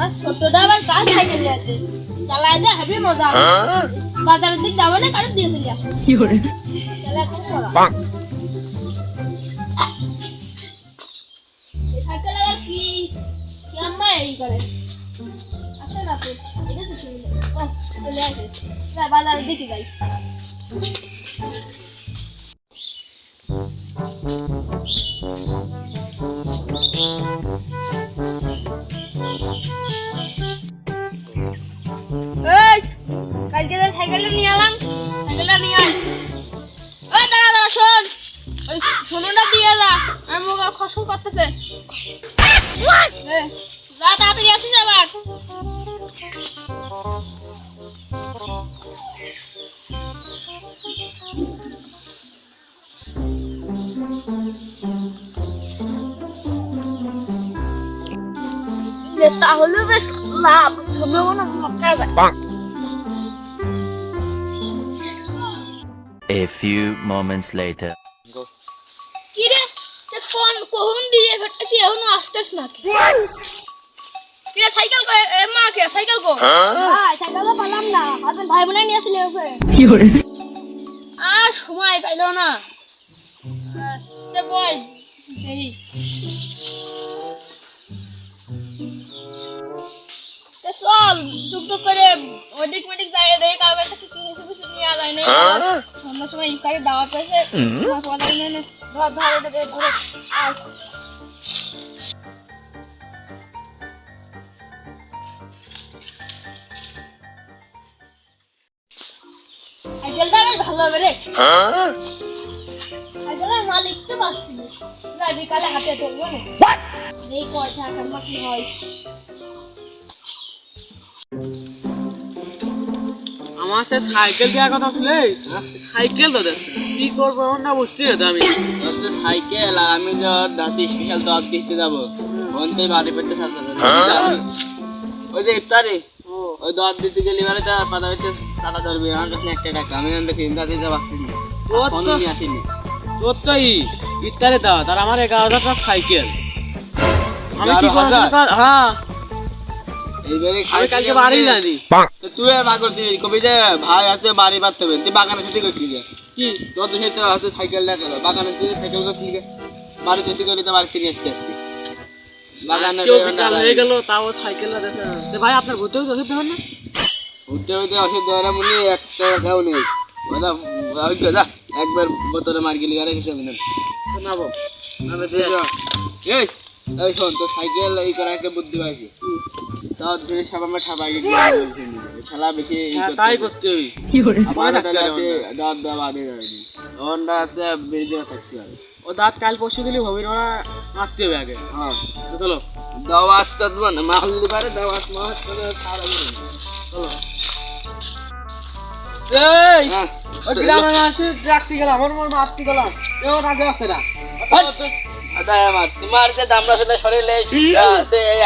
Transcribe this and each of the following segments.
আর ছোটটা আবার কাজ সাইকেল আছে চালায় যা হেবি মজা। বাজারের দিক যাব না কারণ দিয়েছিল কি করে? চালা সাইকেল আবার কি? কি আম্মা এই করে? আসে না তো এটা তো চলে আসে। বাজারের দিকে যাই। সোনুটা দিয়ে যা। আমি মুখ খসখস করতেছে। যা তাড়াতাড়ি আসিস আবার। তাহলে বেশ লাভ সম্ভাবনা মক্কা যায়। A few moments later. কি রে সে কোন কখন দিয়ে ফেটতেছি এখনও আসতেছ না কি সাইকেল কো এ মা কে সাইকেল কো? ভাই সাইকেল পালাম না। আপনি ভাই বোনাই নিয়ে আসলে ওকে। কি করে আর সময় পাইলো না। তে কই? দেরি। চল টুকটুক করে ওদিক মেদিক যাই দেই কারও কাছে কি কিছু কিছু নিয়ে যায় না সন্ধ্যার সময় ইফতারে দাওয়াত পাওয়া না। ধর ধর এটা ধরে বেশ ভালো হবে রে। সাইকেলের মালিক তো পাচ্ছি। না বিকালে হাতে ধরবো না। এই কয় টাকা মাটি হয়। আমার সে সাইকেল দেওয়ার কথা ছিল। সাইকেল তো দেখছি কি করব না বুঝতে তো আমি। সাইকেল আর আমি যে দাসি স্পেশাল দশ দিতে যাব ওখান বাড়ি পেতে ওই যে ইফতারি ওই দশ দিতে গেলে মানে তা পাতা হচ্ছে তারা ধরবে আমার কাছে একটা টাকা। আমি ওখান থেকে দাদি যাব আসিনি আসিনি। তোর তো ই ইফতারে দাও তার আমার এগারো হাজার টাকা সাইকেল। আমি কি করব হ্যাঁ। এইবারে কালকে বাড়ি জানি তুই আর কবি যে ভাই আছে বাড়ি হবে। তুই বাগানে করছিস কি? তোর তো সেটা আছে সাইকেল বাগানে তুই সাইকেল করছিস বাড়ি ছুটি করে তো আসতে বাগানে হয়ে গেল তাও সাইকেল ভাই আপনার ঘুরতে হইতে দেবেন না? ঘুরতে হইতে মনে টাকাও নেই ওই একবার বোতলে মার গেলি আরে কিছু না শোনাবো এই এই শোন তোর সাইকেল এই করার একটা বুদ্ধি পাইছি। আছে আছে ও দাঁত কাল পরশু দিলে হবে মারতে হবে আগে। হ্যাঁ। চলো। দাওয়াত তো না মাল পারে দাওয়াত মাস করে সারা চলো। এই! গ্রামে আসে রাখতে গেলাম আমার মন মারতে গেলাম। এও আগে আসে না। তোমার সে দামরা সাথে শরীরে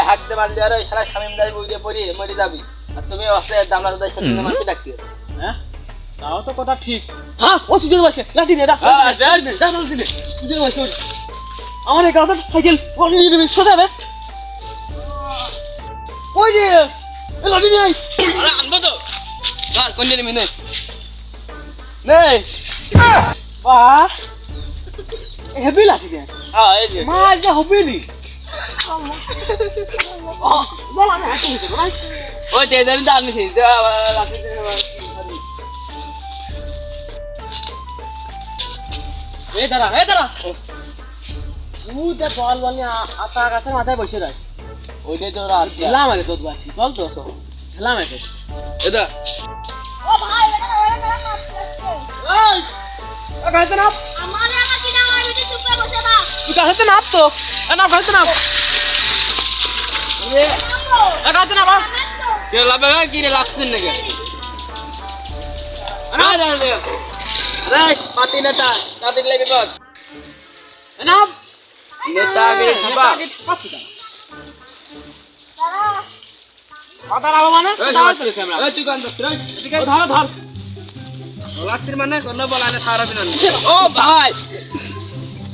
হাঁটতে মারলে আর ওই সারা স্বামীদারি বুঝে পড়ি মরে যাবি। আর তুমি অস্তে দামরা সাথে শরীরে মারতে ডাকতে। হ্যাঁ? তাও তো কথা ঠিক। হ্যাঁ ও তুই বসে লাঠি নে আমার এই কথা সাইকেল ও নিয়ে নেবে সোজা রে ওই যে লাঠি নেই। আরে আনব তো। কোন দিন মিনে নে বাহ হেভি লাঠি দে হ্যাঁ এই যে মা যে হবে নি ওই যে দেন দান নিছি লাঠি এই দাঁড়া এই দাঁড়া। তুই যে বল বল আতা গাছের মাথায় বসে রাখ ওইটাই তো রাত খেলাম আরে তোর বাসি চল তো চল। খেলাম এটা ও ভাই এটা তো ওরা তারা মারতে আসছে। এই গাছে নাপ আমারে আবার কি না মারবি তুই চুপ করে বসে থাক তুই গাছে নাপ তো এ নাপ গাছে নাপ এ নামবো গাছে নাপ নামতো কে লাভে না কি রে লাগছিস নাকি আরে আরে আরে পাতি নেতা পাতি লেবি বল নাপ নেতা আগে খাবা দাঁড়া কথা রাখো মানে এই তুই গান দছ রে ঠিক আছে ধর ধর লাস্টের মানে কোন বলা না সারা দিন ও ভাই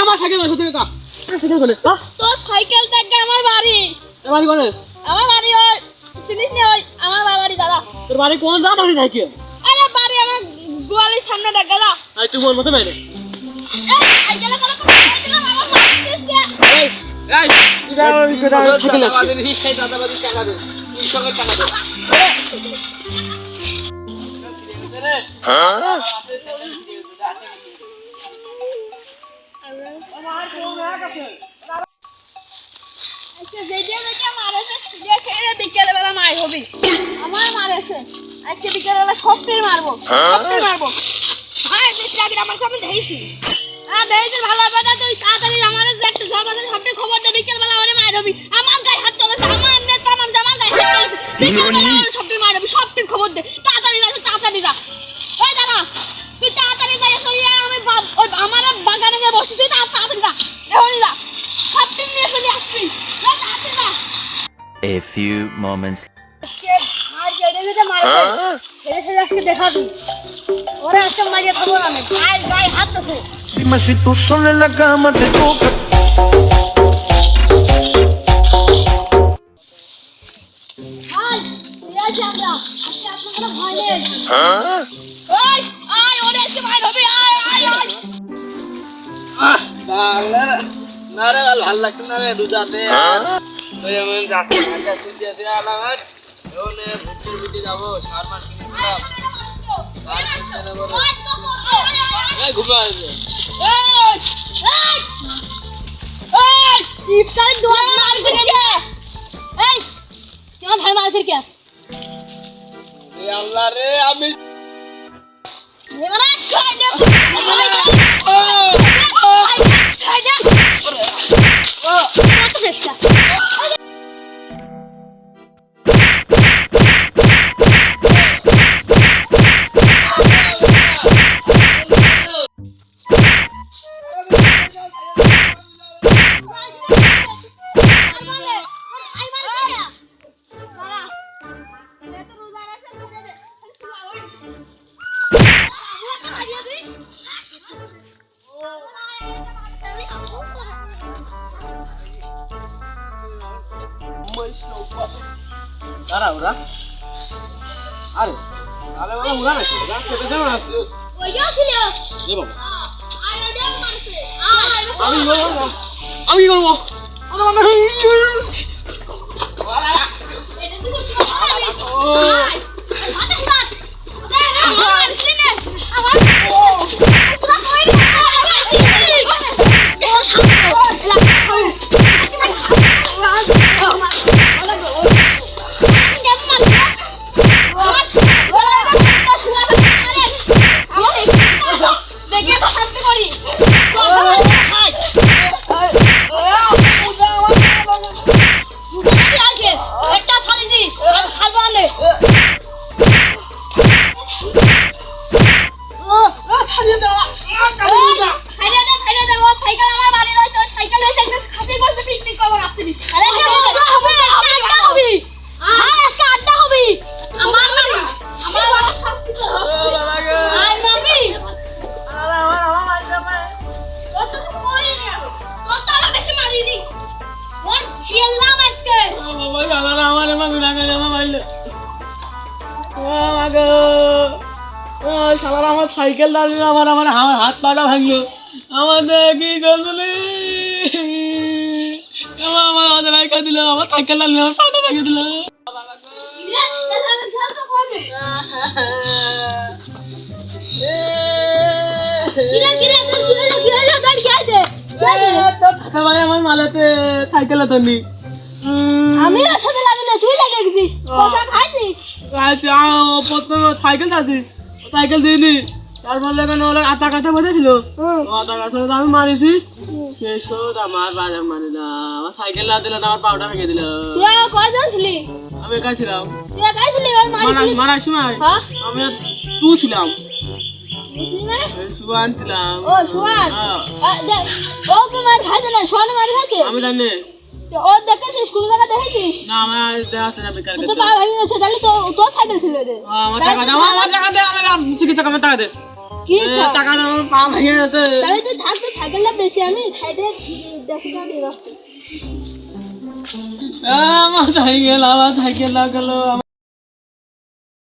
আমার সাইকেল তোর সাইকেল থেকে আমার বাড়ি। বাড়ি করে। আমার বাড়ি ওই চিনিস নি ওই আমার বাড়ি দাদা। তোর বাড়ি কোন আছে সাইকেল? আরে বাড়ি আমার গোয়ালির সামনে দেখ দাদা। আই তুই মন মতো বাইরে। এই দেখে বেলা মার হবি আমার মারেছে আজকে বিকেল বেলা সবটাই হ্যাঁ হ্যাঁ গায়ে হাত চলেছে আমার নেতা আমার জামার গায়ে হাত চলেছে তোকে Dime si tú sola en la cama te toca. ভালো লাগছে না রে দুজাতে ওই আমি যাচ্ছি। না যাচ্ছি যেতে আলাম আর ওনে যাব, সার মার কিনে দিলাম। এই ঘুমা আসবে ইফতার দোয়া মার করে এই কেমন ভাই মার কে আল্লাহ রে, আমি চেষ্টা দাঁড়া ওরা। আরে আরে ওরা উড়া নাকি? ওরা সেটা যেমন আছে এ আমি কি আমি কি করব? আমার আমার এমন গুণাগার আমার মাইলে মাগো ও শালার আমার সাইকেল দাঁড়িয়ে আমার আমার হাত পাটা ভাঙলো আমাদের কি করলি আমার আমার আমাদের ভাইকা দিল আমার সাইকেল দাঁড়িয়ে আমার পাটা ভাঙিয়ে দিল আমার মালাতে সাইকেলে নি আমি ওর সাথে লাগে না তুই লাগে গেছিস। কথা খাইছিস? আচ্ছা প্রথমে সাইকেল আছে সাইকেল দিইনি। তারপর লেগে ওরা আতা কাতে বসেছিল ও আতা কাছে আমি মারিছি। শেষ হোক আমার বাজার মারি না। আমার সাইকেল না দিলে না আমার পাউডার ভেঙে দিল। তুই কয়জন ছিলি? আমি একাই ছিলাম। তুই একাই ছিলি ওর মারা মারার সময় হ্যাঁ। আমি আর তু ছিলাম। সুয়ান ছিলাম ও সুয়ান দেখ, ও কে মার খাইছে না সোয়ান মার খাইছে আমি জানি। ও দেখেছিস কোন জায়গা দেখেছিস? না আমার দেখাচ্ছে না বেকার তো। পা ভেঙে তাহলে তো তো সাইকেল ছিল রে আমার টাকা দাও আমার টাকা দে আমার চিকিৎসা আমার টাকা দে। কি টাকা দাও পা ভেঙে যেতে তাহলে তুই থাকতে সাইকেলটা বেশি আমি খাইতে দেখি না দিয়ে রাখছি আমার সাইকেল আমার সাইকেল লাগল